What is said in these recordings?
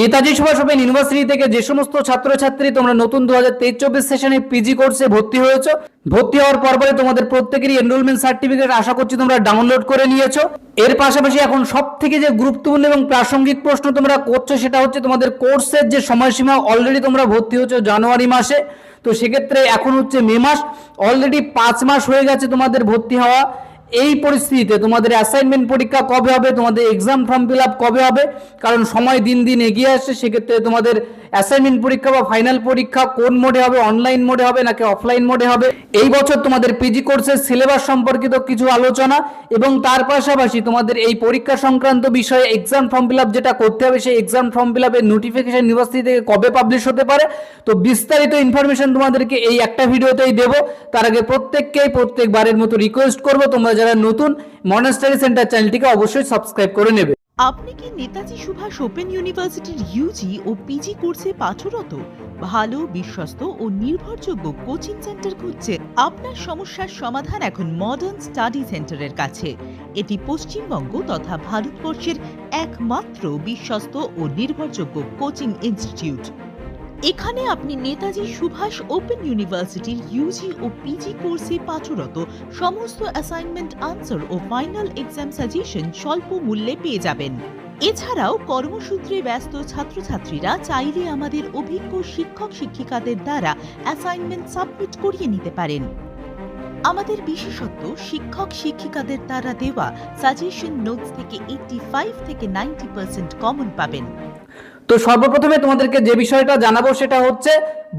Netaji Subhas open university থেকে যে সমস্ত ছাত্রছাত্রী তোমরা নতুন দু হাজার তেইশ চব্বিশ সেশনে পিজি কোর্সে ভর্তি হয়েছো, ভর্তি হওয়ার পর পরে তোমাদের প্রত্যেকেরই এনরোলমেন্ট সার্টিফিকেট আশা করছি তোমরা ডাউনলোড করে নিয়েছো। এর পাশাপাশি এখন সব থেকে যে গুরুত্বপূর্ণ এবং প্রাসঙ্গিক প্রশ্ন তোমরা করছ সেটা হচ্ছে তোমাদের কোর্সের যে সময়সীমা অলরেডি তোমরা ভর্তি হচ্ছ জানুয়ারি মাসে, তো সেক্ষেত্রে এখন হচ্ছে মে মাস অলরেডি পাঁচ মাস হয়ে গেছে তোমাদের ভর্তি হওয়া। এই পরিস্থিতিতে তোমাদের অ্যাসাইনমেন্ট পরীক্ষা কবে হবে? তোমাদের এক্সাম ফর্ম ফিল কবে হবে? কারণ সময় দিন দিন এগিয়ে আসছে, সেক্ষেত্রে তোমাদের অ্যাসাইনমেন্ট পরীক্ষা বা ফাইনাল পরীক্ষা কোন মোডে হবে, অনলাইন মোডে হবে নাকি অফলাইন মোডে হবে, এই বছর তোমাদের পিজি কোর্সের সিলেবাস সম্পর্কিত কিছু আলোচনা এবং তার পাশাপাশি তোমাদের এই পরীক্ষা সংক্রান্ত বিষয়ে এক্সাম ফর্ম ফিল যেটা করতে হবে, সেই এক্সাম ফর্ম ফিল আপের নোটিফিকেশন ইউনিভার্সিটি থেকে কবে পাবলিশ হতে পারে। তো বিস্তারিত ইনফরমেশন তোমাদেরকে এই একটা ভিডিওতেই দেবো। তার আগে প্রত্যেককেই প্রত্যেকবারের মতো রিকোয়েস্ট করব, তোমরা যারা নতুন মডার্ন স্টাডি সেন্টার চ্যানেলটিকে অবশ্যই সাবস্ক্রাইব করে নেবে। আপনি কি নেতাজি সুভাষ ওপেন ইউনিভার্সিটির ইউজি ও পিজি কোর্সে পাঠরত? ভালো, বিশ্বস্ত ও নির্ভরযোগ্য কোচিং সেন্টার খুঁজছে আপনার সমস্যার সমাধান এখন মডার্ন স্টাডি সেন্টারের কাছে। এটি পশ্চিমবঙ্গ তথা ভারতবর্ষের একমাত্র বিশ্বস্ত ও নির্ভরযোগ্য কোচিং ইনস্টিটিউট এখানে আপনি নেতাজি সুভাষ ওপেন ইউনিভার্সিটির ইউজি ও পিজি কোর্সে পাঠরত সমস্ত অ্যাসাইনমেন্ট আনসার ও ফাইনাল এক্সাম সাজেশন স্বল্প মূল্যে পেয়ে যাবেন। এছাড়াও কর্মসূত্রে ব্যস্ত ছাত্রছাত্রীরা চাইলে আমাদের অভিজ্ঞ শিক্ষক শিক্ষিকাদের দ্বারা অ্যাসাইনমেন্ট সাবমিট করিয়ে নিতে পারেন। আমাদের বিশেষত্ব, শিক্ষক শিক্ষিকাদের দ্বারা দেওয়া সাজেশন নোটস থেকে এইটটি ফাইভ থেকে নাইনটি পার্সেন্ট কমন পাবেন। তো সর্বপ্রথমে তোমাদেরকে যে বিষয়টা জানাব সেটা হচ্ছে,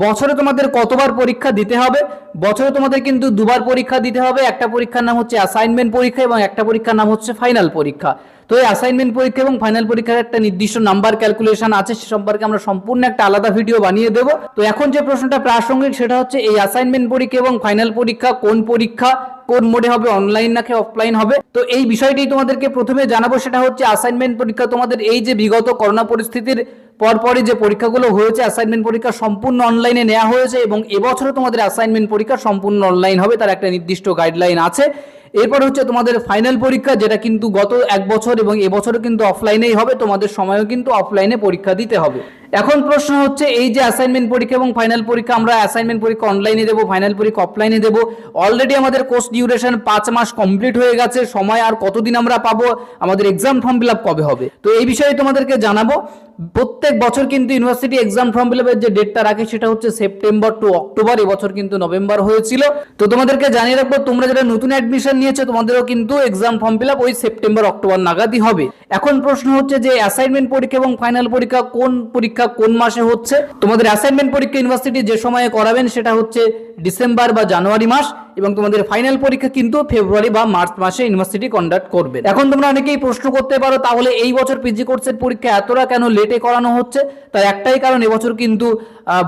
বছরে তোমাদের কতবার পরীক্ষা দিতে হবে? বছরে তোমাদের কিন্তু দুবার পরীক্ষা দিতে হবে, একটা পরীক্ষার নাম হচ্ছে অ্যাসাইনমেন্ট পরীক্ষা এবং একটা পরীক্ষার নাম হচ্ছে ফাইনাল পরীক্ষা। তো এই অ্যাসাইনমেন্ট পরীক্ষা এবং ফাইনাল পরীক্ষার একটা নির্দিষ্ট নাম্বার ক্যালকুলেশন আছে, সে সম্পর্কে আমরা সম্পূর্ণ একটা আলাদা ভিডিও বানিয়ে দেবো। তো এখন যে প্রশ্নটা প্রাসঙ্গিক, সেটা হচ্ছে এই অ্যাসাইনমেন্ট পরীক্ষা এবং ফাইনাল পরীক্ষা কোন পরীক্ষা, কোন মোডে হবে অনলাইন নাকি অফলাইন হবে? তো এই বিষয়টি তোমাদেরকে প্রথমে জানাব, সেটা হচ্ছে অ্যাসাইনমেন্ট পরীক্ষা তোমাদের এই যে বিগত করোনা পরিস্থিতির পরপরই যে পরীক্ষাগুলো হয়েছে অ্যাসাইনমেন্ট পরীক্ষা সম্পূর্ণ অনলাইনে নেওয়া হয়েছে এবং এবছরও তোমাদের অ্যাসাইনমেন্ট পরীক্ষা সম্পূর্ণ অনলাইন হবে, তার একটা নির্দিষ্ট গাইডলাইন আছে। এরপর হচ্ছে তোমাদের ফাইনাল পরীক্ষা, যেটা কিন্তু গত এক বছর এবং এবছরও কিন্তু অফলাইনেই হবে, তোমাদের সময়ও কিন্তু অফলাইনে পরীক্ষা দিতে হবে। এখন প্রশ্ন হচ্ছে, এই যে অ্যাসাইনমেন্ট পরীক্ষা এবং ফাইনাল পরীক্ষা, আমরা অ্যাসাইনমেন্ট পরীক্ষা অনলাইনে দেবো ফাইনাল পরীক্ষা অফলাইনে দেবো। অলরেডি আমাদের কোর্স ডিউরেশন পাঁচ মাস কমপ্লিট হয়ে গেছে, সময় আর কতদিন আমরা পাবো, আমাদের এক্সাম ফর্ম ফিল কবে হবে? তো এই বিষয়ে তোমাদেরকে জানাব। প্রত্যেক বছর কিন্তু ইউনিভার্সিটি এক্সাম ফর্ম ফিল যে ডেটটা রাখে, সেটা হচ্ছে সেপ্টেম্বর টু অক্টোবর এবছর কিন্তু নভেম্বর হয়েছিল। তো তোমাদেরকে জানিয়ে রাখব, তোমরা যারা নতুন অ্যাডমিশন নিয়েছো তোমাদেরও কিন্তু এক্সাম ফর্ম ফিল ওই সেপ্টেম্বর অক্টোবর নাগাদই হবে। এখন প্রশ্ন হচ্ছে যে অ্যাসাইনমেন্ট পরীক্ষা এবং ফাইনাল পরীক্ষা কোন পরীক্ষা কোন মাসে হচ্ছে? তোমাদের অ্যাসাইনমেন্ট পরীক্ষা ইউনিভার্সিটি যে সময়ে করাবেন, সেটা হচ্ছে ডিসেম্বর বা জানুয়ারি মাস এবং তোমাদের ফাইনাল পরীক্ষা কিন্তু ফেব্রুয়ারি বা মার্চ মাসে ইউনিভার্সিটি কন্ডাক্ট করবে। এখন তোমরা অনেকেই প্রশ্ন করতে পারো, তাহলে এই বছর পিজি কোর্সের পরীক্ষা এতটা কেন লেটে করানো হচ্ছে? তার একটাই কারণ, এবছর কিন্তু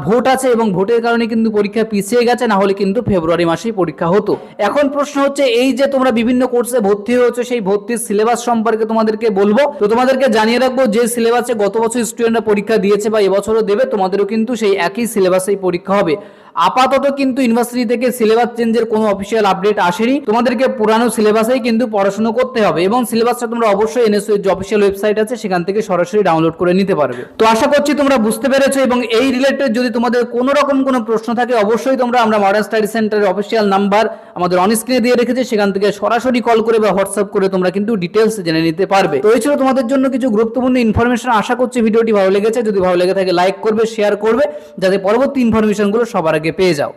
ভোট আছে এবং ভোটের কারণে কিন্তু পরীক্ষা পিছিয়ে গেছে, না হলে কিন্তু ফেব্রুয়ারি মাসেই পরীক্ষা হতো। এখন প্রশ্ন হচ্ছে, এই যে তোমরা বিভিন্ন কোর্সে ভর্তি হয়েছো, সেই ভর্তির সিলেবাস সম্পর্কে তোমাদেরকে বলব। তো তোমাদেরকে জানিয়ে রাখব, যে সিলেবাসে গত বছর স্টুডেন্টরা পরীক্ষা দিয়েছে বা এবছরও দেবে, তোমাদেরও কিন্তু সেই একই সিলেবাসেই পরীক্ষা হবে। আপাতত কিন্তু ইউনিভার্সিটি থেকে সিলেবাস চেঞ্জের কোনো অফিসিয়াল আপডেট আসেনি। তোমাদেরকে পুরানো সিলেবাসেই কিন্তু পড়াশোনা করতে হবে এবং সিলেবাসটা তোমরা অবশ্যই এনএসইউ যে অফিসিয়াল ওয়েবসাইট আছে, সেখান থেকে সরাসরি ডাউনলোড করে নিতে পারবে। তো আশা করছি তোমরা বুঝতে পেরেছ এবং এই রিলেটেড যদি তোমাদের কোনো রকম কোনো প্রশ্ন থাকে, অবশ্যই তোমরা আমরা মডার্ন স্টাডি সেন্টারের অফিসিয়াল নাম্বার আমাদের অন স্ক্রিনে দিয়ে রেখেছি, সেখান থেকে সরাসরি কল করে বা হোয়াটসঅ্যাপ করে তোমরা কিন্তু ডিটেলস জেনে নিতে পারবে। তো এই ছিল তোমাদের জন্য কিছু গুরুত্বপূর্ণ ইনফরমেশন আশা করছি ভিডিওটি ভালো লেগেছে। যদি ভালো লেগে থাকে লাইক করবে শেয়ার করবে, যাতে পরবর্তী ইনফরমেশনগুলো সবার আগে পেয়ে যাও